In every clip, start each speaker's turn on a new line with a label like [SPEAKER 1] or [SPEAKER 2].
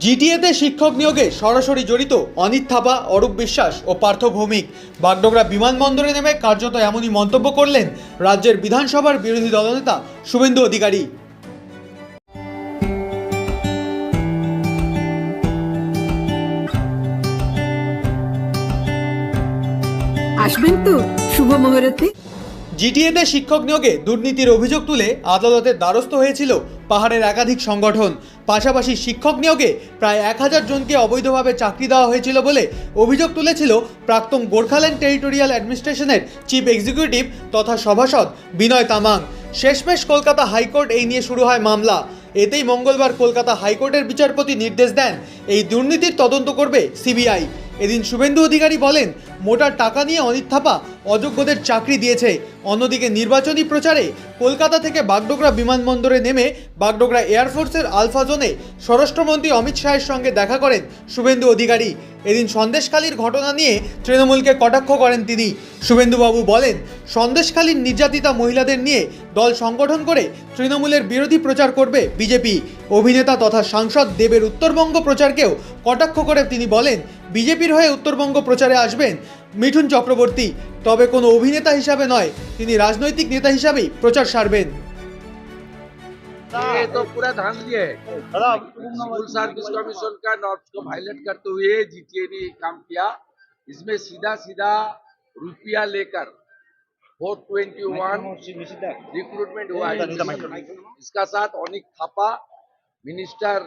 [SPEAKER 1] জিটিএতে শিক্ষক নিয়োগে সরাসরি জড়িত অনিত থাপা, অরূপ বিশ্বাস ও পার্থ ভৌমিক। বাগডোগরা বিমানবন্দরে নেমে কার্যত এমনই মন্তব্য করলেন রাজ্যের বিধানসভার বিরোধী দলনেতা শুভেন্দু অধিকারী।
[SPEAKER 2] আসবেন তো শুভ মুহূর্তে।
[SPEAKER 1] জিটিএতে শিক্ষক নিয়োগে দুর্নীতির অভিযোগ তুলে আদালতের দ্বারস্থ হয়েছিল পাহাড়ের একাধিক সংগঠন। পাশাপাশি শিক্ষক নিয়োগে প্রায় এক হাজার জনকে অবৈধভাবে চাকরি দেওয়া হয়েছিল বলে অভিযোগ তুলেছিল প্রাক্তন গোর্খাল্যান্ড টেরিটোরিয়াল অ্যাডমিনিস্ট্রেশনের চিফ এক্সিকিউটিভ তথা সভাসদ বিনয় তামাং। শেষমেশ কলকাতা হাইকোর্ট এই নিয়ে শুরু হয় মামলা। এতেই মঙ্গলবার কলকাতা হাইকোর্টের বিচারপতি নির্দেশ দেন, এই দুর্নীতির তদন্ত করবে সিবিআই। এদিন শুভেন্দু অধিকারী বলেন মোটার টাকা নিয়ে অনিত থাপা অযোগ্যদের চাকরি দিয়েছে। অন্যদিকে নির্বাচনী প্রচারে কলকাতা থেকে বাগডোগরা বিমানবন্দরে নেমে বাগডোগরা এয়ারফোর্সের আলফা জোনে স্বরাষ্ট্রমন্ত্রী অমিত শাহের সঙ্গে দেখা করেন শুভেন্দু অধিকারী। এদিন সন্দেশখালীর ঘটনা নিয়ে তৃণমূলকে কটাক্ষ করেন তিনি। শুভেন্দুবাবু বলেন, সন্দেশখালীর নির্যাতিতা মহিলাদের নিয়ে দল সংগঠন করে তৃণমূলের বিরোধী প্রচার করবে বিজেপি। অভিনেতা তথা সাংসদ দেবের উত্তরবঙ্গ প্রচারকেও কটাক্ষ করে তিনি বলেন, বিজেপির হয়ে উত্তরবঙ্গ প্রচারে আসবেন মিঠুন চক্রবর্তী তবে কোনো অভিনেতা হিসাবে নয় তিনি রাজনৈতিক নেতা হিসাবেই প্রচার সারবেন
[SPEAKER 3] ये तो पूरा धान दिए स्कूल सर्विस कमीशन का नॉर्म्स को वायलेट करते हुए जीटीए ने ये काम किया इसमें सीधा सीधा रुपया लेकर 421 रिक्रूटमेंट हुआ है इसका साथ अनिक थापा मिनिस्टर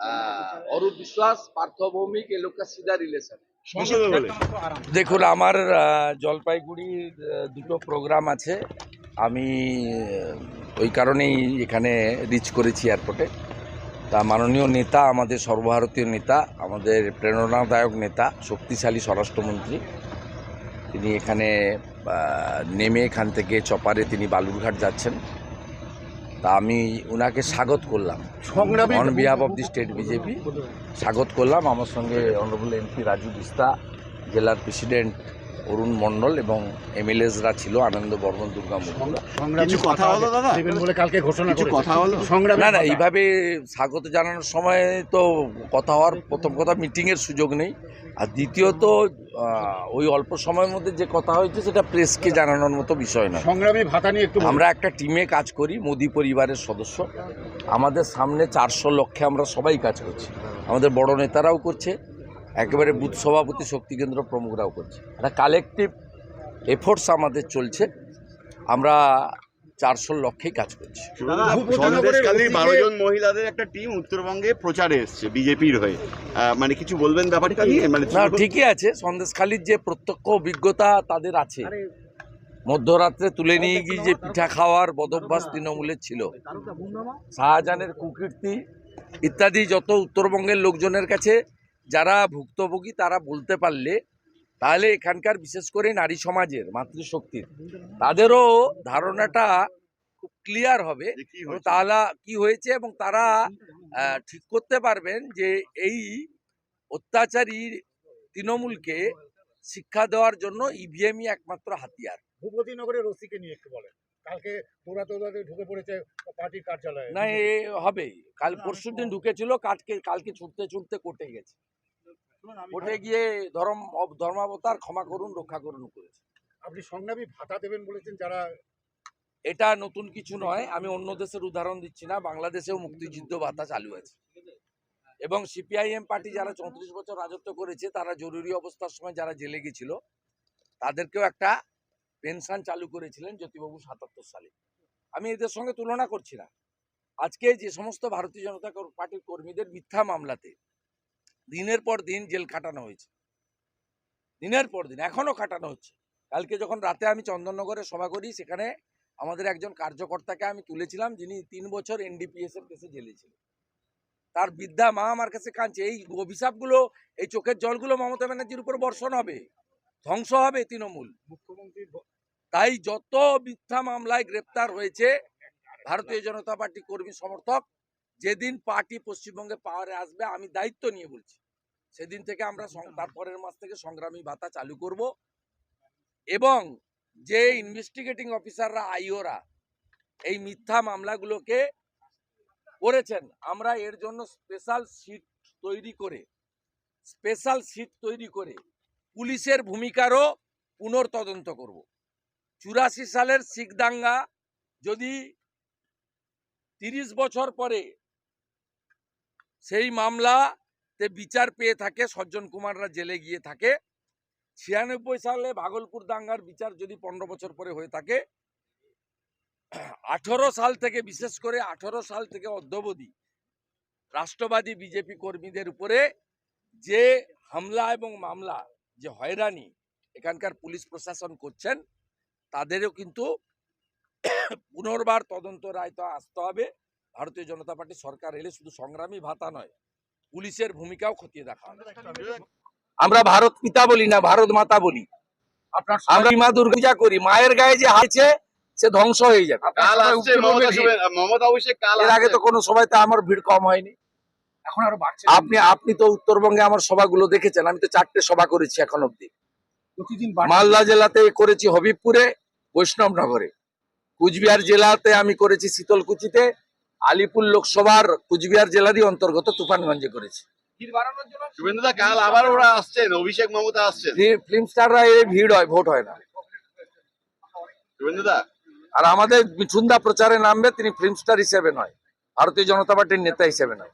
[SPEAKER 3] अरूप विश्वास पार्थ भौमिक ये लोग का सीधा रिलेशन
[SPEAKER 4] দেখুন আমার আহ, জলপাইগুড়ির দুটো প্রোগ্রাম আছে। আমি ওই কারণেই এখানে রিচ করেছি এয়ারপোর্টে তা মাননীয় নেতা আমাদের সর্বভারতীয় নেতা আমাদের প্রেরণাদায়ক নেতা শক্তিশালী স্বরাষ্ট্রমন্ত্রী তিনি এখানে নেমে এখান থেকে চপারে তিনি বালুরঘাট যাচ্ছেন। তা আমি ওনাকে স্বাগত করলাম। On behalf of the state BJP স্বাগত করলাম। আমার সঙ্গে অনারেবল এমপি রাজু বিস্তা জেলার প্রেসিডেন্ট অরুণ মণ্ডল এবং এমএলএসরা ছিল আনন্দ বর্মন দুর্গা
[SPEAKER 5] কিছু কথা হলো দাদা।
[SPEAKER 6] বলে কালকে ঘোষণা
[SPEAKER 5] কিছু কথা হলো
[SPEAKER 6] সংগ্রামী
[SPEAKER 4] না না এইভাবে স্বাগত জানানোর সময় তো কথা হওয়ার প্রথম কথা মিটিংয়ের সুযোগ নেই। আর দ্বিতীয়ত ওই অল্প সময়ের মধ্যে যে কথা হয়েছে সেটা প্রেসকে জানানোর মতো বিষয় নয়।
[SPEAKER 6] সংগ্রামী ভাতা নিয়ে একটু
[SPEAKER 4] আমরা একটা টিমে কাজ করি মোদি পরিবারের সদস্য। আমাদের সামনে চারশো লক্ষে আমরা সবাই কাজ করছি। আমাদের বড় নেতারাও করছে একেবারে বুথ সভাপতি শক্তি কেন্দ্র প্রমুখরাও করছে। একটা কালেকটিভ এফোর্টস আমাদের চলছে। আমরা চারশো লক্ষেই কাজ করছি।
[SPEAKER 5] বারো জন মহিলাদের একটা টিম উত্তরবঙ্গে প্রচারে এসছে বিজেপির হয়ে। মানে কিছু বলবেন ব্যাপারটা নিয়ে? মানে
[SPEAKER 4] না ঠিকই আছে সন্দেশখালির যে প্রত্যক্ষ অভিজ্ঞতা তাদের আছে। মধ্যরাত্রে তুলে নিয়ে গিয়ে যে পিঠা খাওয়ার বদভ্যাস তৃণমূলের ছিল। শাহজাহানের কুকীর্তি ইত্যাদি যত উত্তরবঙ্গের লোকজনের কাছে যারা ভুক্তভোগী তারা বলতে পারলে তাহলে এখানকার বিশেষ করে নারী সমাজের মাতৃশক্তির তাদেরও ধারণাটা খুব ক্লিয়ার হবে
[SPEAKER 5] যে কি হয়েছে?
[SPEAKER 4] তাহলে কি হয়েছে এবং তারা ঠিক করতে পারবেন যে এই অত্যাচারী তৃণমূলকে শিক্ষা দেওয়ার জন্য ইভিএমই একমাত্র হাতিয়ার।
[SPEAKER 6] ভূপতিনগরের রসিকে নিয়ে একটু বলেন। কালকে দৌড়াতে ঢুকে পড়েছে পার্টির কার্যালয়ে।
[SPEAKER 4] না এ হবে। কাল পরশু দিন ঢুকেছিল কালকে কালকে ছুটতে ছুটতে কোর্টে গেছে। কোর্টে গিয়ে ধর্ম ধর্মাবতার ক্ষমা করুন রক্ষা করুন করেছে
[SPEAKER 6] আপনি সংগ্রামী ভাতা দেবেন বলেছেন যারা
[SPEAKER 4] এটা নতুন কিছু নয় আমি অন্য দেশের উদাহরণ দিচ্ছি না বাংলাদেশেও মুক্তিযুদ্ধ ভাতা চালু আছে। এবং সিপিআইএম পার্টি যারা চৌত্রিশ বছর রাজত্ব করেছে তারা জরুরি অবস্থার সময় যারা জেলে গেছিল তাদেরকেও একটা পেনশন চালু করেছিলেন জ্যোতিবাবু সাতাত্তর সালে। আমি এদের সঙ্গে তুলনা করছি না। আজকে যে সমস্ত ভারতীয় জনতা পার্টির কর্মীদের মিথ্যা মামলাতে দিনের পর দিন জেল খাটানো হয়েছে। দিনের পর দিন এখনও খাটানো হচ্ছে। কালকে যখন রাতে আমি চন্দননগরে সভা করি সেখানে আমাদের একজন কার্যকর্তাকে আমি তুলেছিলাম যিনি তিন বছর এনডিপিএস এর কেসে জেলে ছিলেন। তার বিদ্যা মা আমার কাছে কাঁদছে এই অভিশাপগুলো এই চোখের জলগুলো মমতা ব্যানার্জির উপর বর্ষণ হবে ধ্বংস হবে তৃণমূল।
[SPEAKER 6] মুখ্যমন্ত্রী
[SPEAKER 4] তাই যত মিথ্যা মামলায় গ্রেপ্তার হয়েছে ভারতীয় জনতা পার্টি কর্মী সমর্থক যেদিন পার্টি পশ্চিমবঙ্গে পাওয়ারে আসবে আমি দায়িত্ব নিয়ে বলছি। সেদিন থেকে আমরা তারপরের মাস থেকে সংগ্রামী ভাতা চালু করব। এবং যে ইনভেস্টিগেটিং অফিসাররা আইওরা এই মিথ্যা মামলাগুলোকে করেছেন আমরা এর জন্য স্পেশাল সিট তৈরি করে স্পেশাল সিট তৈরি করে পুলিশের ভূমিকারও পুনর্তদন্ত করব। চুরাশি সালের শিখ দাঙ্গা যদি তিরিশ বছর পরে সেই মামলাতে বিচার পেয়ে থাকে, সজ্জন কুমাররা জেলে গিয়ে থাকে। ছিয়ানব্বই সালে ভাগলপুর দাঙ্গার বিচার যদি পনেরো বছর পরে হয়ে থাকে, আঠেরো সাল থেকে, বিশেষ করে আঠেরো সাল থেকে অদ্যবধি রাষ্ট্রবাদী বিজেপি কর্মীদের উপরে যে হামলা এবং মামলা, যে হয়রানি এখানকার পুলিশ প্রশাসন করছেন, তাদেরও কিন্তু পুনর্বার তদন্ত রায় তো আসতে হবে। ভারতীয় জনতা পার্টি সরকার এলে শুধু সংগ্রামী ভাতা নয় পুলিশের ভূমিকাও খতিয়ে দেখা আমরা ভারত পিতা বলি না ভারত মাতা বলি। আমরা মা দুর্গা করি মায়ের গায়ে যে হাইছে সে ধ্বংস হয়ে যাবে।
[SPEAKER 5] কাল আসছে মমতা শুভে- মমতা অভিষেক কাল
[SPEAKER 4] এর আগে তো কোনো সভাতে আমার ভিড় কম হয়নি।
[SPEAKER 6] এখন আরও বাড়ছে।
[SPEAKER 4] আপনি আপনি তো উত্তরবঙ্গে আমার সভাগুলো দেখেছেন আমি তো চারটে সভা করেছি এখন অব্দি মালদা জেলাতে করেছি হবিবপুরে বৈষ্ণবনগরে। কুচবিহার জেলাতে আমি করেছি শীতলকুচিতে আলিপুর লোকসভার কুচবিহার জেলারই অন্তর্গত তুফানগঞ্জে করেছি।
[SPEAKER 5] কাল আবার ওরা আসছেন অভিষেক মমতা আসছেন।
[SPEAKER 4] ফিল্ম স্টাররা এ ভিড় হয় ভোট হয় না। আর আমাদের মিঠুন্দা প্রচারে নামবে তিনি ফিল্ম স্টার হিসেবে নয় ভারতীয় জনতা পার্টির নেতা হিসেবে নয়।